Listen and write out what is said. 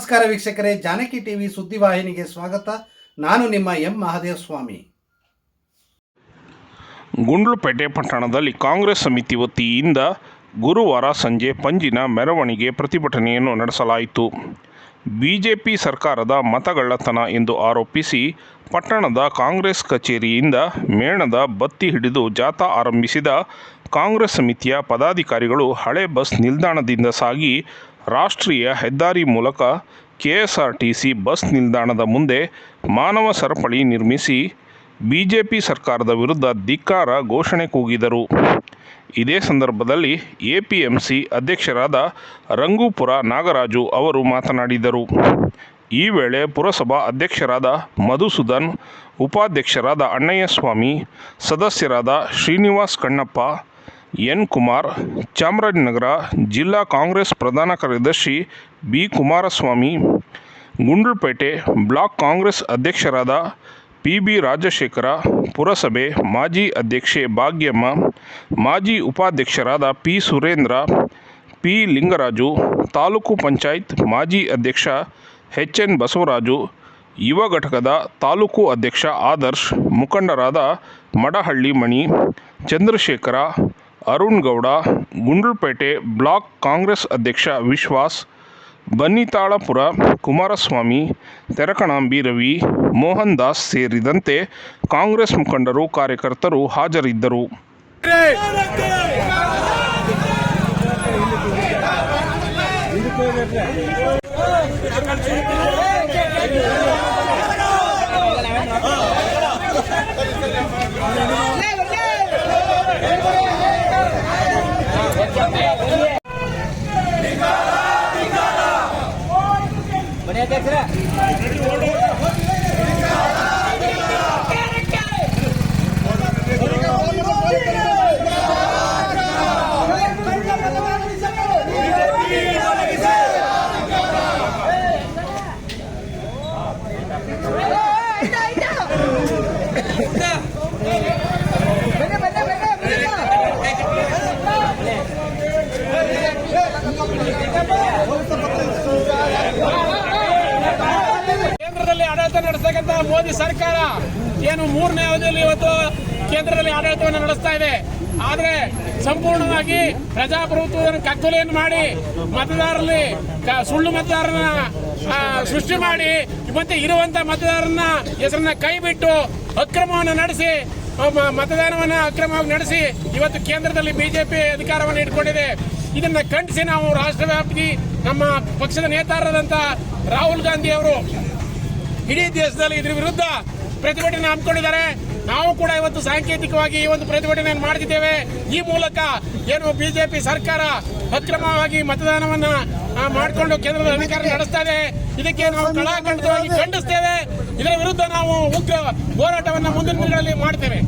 ನಮಸ್ಕಾರ ವೀಕ್ಷಕರೇ, ಜಾನಕಿ ಟಿವಿ ಸುದ್ದಿವಾಹಿನಿಗೆ ಸ್ವಾಗತ. ನಾನು ನಿಮ್ಮ ಎಂ ಮಹಾದೇವ ಸ್ವಾಮಿ ಗುಂಡ್ಲುಪೇಟೆ ಪಟ್ಟಣದಲ್ಲಿ ಕಾಂಗ್ರೆಸ್ ಸಮಿತಿ ವತಿಯಿಂದ ಗುರುವಾರ ಸಂಜೆ ಪಂಜಿನ ಮೆರವಣಿಗೆ ಪ್ರತಿಭಟನೆಯನ್ನು ನಡೆಸಲಾಯಿತು. ಬಿಜೆಪಿ ಸರ್ಕಾರದ ಮತಗಳ್ಳತನ ಎಂದು ಆರೋಪಿಸಿ ಪಟ್ಟಣದ ಕಾಂಗ್ರೆಸ್ ಕಚೇರಿಯಿಂದ ಮೇಣದ ಬತ್ತಿ ಹಿಡಿದು ಜಾಥಾ ಆರಂಭಿಸಿದ ಕಾಂಗ್ರೆಸ್ ಸಮಿತಿಯ ಪದಾಧಿಕಾರಿಗಳು ಹಳೆ ಬಸ್ ನಿಲ್ದಾಣದಿಂದ ಸಾಗಿ ರಾಷ್ಟ್ರೀಯ ಹೆದ್ದಾರಿ ಮೂಲಕ ಕೆಎಸ್ಆರ್ಟಿಸಿ ಬಸ್ ನಿಲ್ದಾಣದ ಮುಂದೆ ಮಾನವ ಸರಪಳಿ ನಿರ್ಮಿಸಿ ಬಿಜೆಪಿ ಸರ್ಕಾರದ ವಿರುದ್ಧ ಧಿಕ್ಕಾರ ಘೋಷಣೆ ಕೂಗಿದರು. ಇದೇ ಸಂದರ್ಭದಲ್ಲಿ ಎಪಿಎಂಸಿ ಅಧ್ಯಕ್ಷರಾದ ರಂಗೂಪುರ ನಾಗರಾಜು ಅವರು ಮಾತನಾಡಿದರು. ಈ ವೇಳೆ ಪುರಸಭಾ ಅಧ್ಯಕ್ಷರಾದ ಮಧುಸೂದನ್, ಉಪಾಧ್ಯಕ್ಷರಾದ ಅಣ್ಣಯ್ಯಸ್ವಾಮಿ, ಸದಸ್ಯರಾದ ಶ್ರೀನಿವಾಸ್ ಕಣ್ಣಪ್ಪ ಎನ್ ಕುಮಾರ್, ಚಾಮರಾಜನಗರ ಜಿಲ್ಲಾ ಕಾಂಗ್ರೆಸ್ ಪ್ರಧಾನ ಕಾರ್ಯದರ್ಶಿ ಬಿ ಕುಮಾರಸ್ವಾಮಿ, ಗುಂಡ್ಲುಪೇಟೆ ಬ್ಲಾಕ್ ಕಾಂಗ್ರೆಸ್ ಅಧ್ಯಕ್ಷರಾದ ಪಿ ಬಿ ರಾಜಶೇಖರ, ಪುರಸಭೆ ಮಾಜಿ ಅಧ್ಯಕ್ಷೆ ಭಾಗ್ಯಮ್ಮ, ಮಾಜಿ ಉಪಾಧ್ಯಕ್ಷರಾದ ಪಿ ಸುರೇಂದ್ರ, ಪಿ ಲಿಂಗರಾಜು, ತಾಲೂಕು ಪಂಚಾಯತ್ ಮಾಜಿ ಅಧ್ಯಕ್ಷ ಎಚ್ ಎನ್ ಬಸವರಾಜು, ಯುವ ಘಟಕದ ತಾಲೂಕು ಅಧ್ಯಕ್ಷ ಆದರ್ಶ್, ಮುಖಂಡರಾದ ಮಡಹಳ್ಳಿ ಮಣಿ, ಚಂದ್ರಶೇಖರ ಅರುಣ್ ಗೌಡ, ಗುಂಡ್ಲುಪೇಟೆ ಬ್ಲಾಕ್ ಕಾಂಗ್ರೆಸ್ ಅಧ್ಯಕ್ಷ ವಿಶ್ವಾಸ್, ಬನ್ನಿತಾಳಪುರ ಕುಮಾರಸ್ವಾಮಿ, ತೆರಕಣಾಂಬಿ ರವಿ, ಮೋಹನ್ ದಾಸ್ ಸೇರಿದಂತೆ ಕಾಂಗ್ರೆಸ್ ಮುಖಂಡರು ಕಾರ್ಯಕರ್ತರು ಹಾಜರಿದ್ದರು. ಬನ್ನಿ ಅಧ್ಯಕ್ಷರ ಕೇಂದ್ರದಲ್ಲಿ ಆಡಳಿತ ನಡೆಸ್ತಕ್ಕಂಥ ಮೋದಿ ಸರ್ಕಾರ ಏನು ಮೂರನೇ ಅವಧಿಯಲ್ಲಿ ಇವತ್ತು ಕೇಂದ್ರದಲ್ಲಿ ಆಡಳಿತವನ್ನು ನಡೆಸ್ತಾ ಇದೆ. ಆದ್ರೆ ಸಂಪೂರ್ಣವಾಗಿ ಪ್ರಜಾಪ್ರಭುತ್ವವನ್ನು ಕಗ್ಗೊಲೆಯನ್ನು ಮಾಡಿ ಮತದಾರರಲ್ಲಿ ಸುಳ್ಳು ಮತದಾರನ ಸೃಷ್ಟಿ ಮಾಡಿ ಮತ್ತೆ ಇರುವಂತ ಮತದಾರನ ಹೆಸರನ್ನ ಕೈ ಬಿಟ್ಟು ಅಕ್ರಮವನ್ನು ನಡೆಸಿ ಮತದಾನವನ್ನ ಅಕ್ರಮವಾಗಿ ನಡೆಸಿ ಇವತ್ತು ಕೇಂದ್ರದಲ್ಲಿ ಬಿಜೆಪಿ ಅಧಿಕಾರವನ್ನು ಇಟ್ಕೊಂಡಿದೆ. ಇದನ್ನ ಖಂಡಿಸಿ ನಾವು ರಾಷ್ಟ್ರವ್ಯಾಪಿ ನಮ್ಮ ಪಕ್ಷದ ನೇತಾರರಾದಂತ ರಾಹುಲ್ ಗಾಂಧಿ ಅವರು ಇಡೀ ದೇಶದಲ್ಲಿ ಇದ್ರ ವಿರುದ್ಧ ಪ್ರತಿಭಟನೆ ಹಮ್ಮಿಕೊಂಡಿದ್ದಾರೆ. ನಾವು ಕೂಡ ಇವತ್ತು ಸಾಂಕೇತಿಕವಾಗಿ ಈ ಒಂದು ಪ್ರತಿಭಟನೆಯನ್ನು ಮಾಡ್ತಿದ್ದೇವೆ. ಈ ಮೂಲಕ ಏನು ಬಿಜೆಪಿ ಸರ್ಕಾರ ಅಕ್ರಮವಾಗಿ ಮತದಾನವನ್ನ ಮಾಡಿಕೊಂಡು ಕೇಂದ್ರದ ಅಧಿಕಾರ ನಡೆಸ್ತಾ ಇದೆ. ಇದಕ್ಕೆ ನಾವು ಕಳಾಖಂಡಿತವಾಗಿ ಖಂಡಿಸ್ತೇವೆ. ಇದರ ವಿರುದ್ಧ ನಾವು ಉಗ್ರ ಹೋರಾಟವನ್ನು ಮುಂದಿನ ದಿನಗಳಲ್ಲಿ ಮಾಡ್ತೇವೆ.